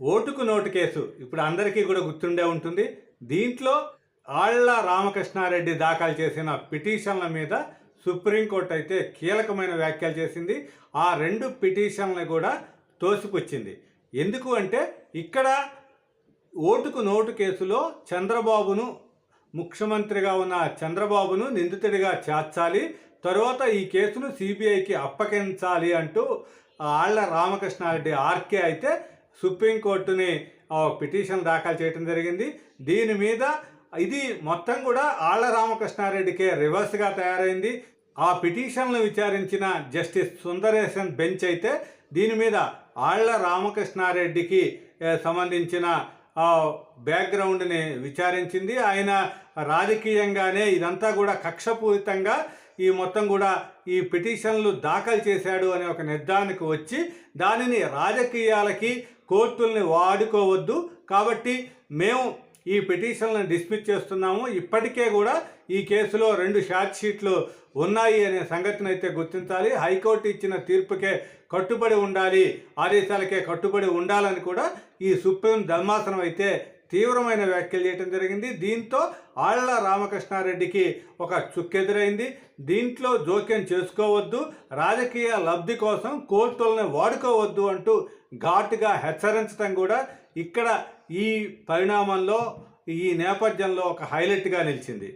ఓటుకు note case. ఇప్పుడు అందరికీ కూడా గుర్తుండే ఉంటుంది. దీంట్లో ఆళ్ళ రామకృష్ణారెడ్డి దాఖలు చేసిన పిటిషన్ల మీద సుప్రీంకోర్టు అయితే కీలకమైన వ్యాఖ్యలు చేసింది. ఆ రెండు పిటిషన్లు కూడా తోసిపుచ్చింది. ఎందుకు అంటే ఇక్కడ ఓటుకు నోటు కేసులో చంద్రబాబును ముఖ్యమంత్రిగా ఉన్న చంద్రబాబును నిందితుడిగా చేర్చాలి. తరువాత ఈ కేసును సిబిఐకి అప్పగించాలి అంటూ ఆళ్ళ రామకృష్ణారెడ్డి ఆర్కే అయితే సుప్రీంకోర్టుని పిటిషన్ దాఖలు చేయడం జరిగింది. దీని మీద ఇది మొత్తం కూడా ఆళ్ళ రామకృష్ణారెడ్డికే రివర్స్గా తయారైంది. ఆ పిటిషన్ను విచారించిన జస్టిస్ సుందరేశన్ బెంచ్ అయితే దీని మీద ఆళ్ళ రామకృష్ణారెడ్డికి సంబంధించిన బ్యాక్గ్రౌండ్ని విచారించింది. ఆయన రాజకీయంగానే ఇదంతా కూడా కక్షపూరితంగా ఈ మొత్తం కూడా ఈ పిటిషన్లు దాఖలు చేశాడు అనే ఒక నిర్ధారణకు వచ్చి దానిని రాజకీయాలకి కోర్టుల్ని వాడుకోవద్దు. కాబట్టి మేము ఈ పిటిషన్లను డిస్మిస్ చేస్తున్నాము. ఇప్పటికే కూడా ఈ కేసులో రెండు షార్ట్ షీట్లు ఉన్నాయి అనే సంగతిని అయితే గుర్తించాలి. హైకోర్టు ఇచ్చిన తీర్పుకే కట్టుబడి ఉండాలి. ఆదేశాలకే కట్టుబడి ఉండాలని కూడా ఈ సుప్రీం ధర్మాసనం అయితే తీవ్రమైన వ్యాఖ్యలు చేయడం జరిగింది. దీంతో ఆళ్ళ రామకృష్ణారెడ్డికి ఒక చుక్కెదురైంది. దీంట్లో జోక్యం చేసుకోవద్దు. రాజకీయ లబ్ధి కోసం కోర్టులను వాడుకోవద్దు అంటూ ఘాటుగా హెచ్చరించడం కూడా ఇక్కడ ఈ పరిణామంలో ఈ నేపథ్యంలో ఒక హైలైట్గా నిలిచింది.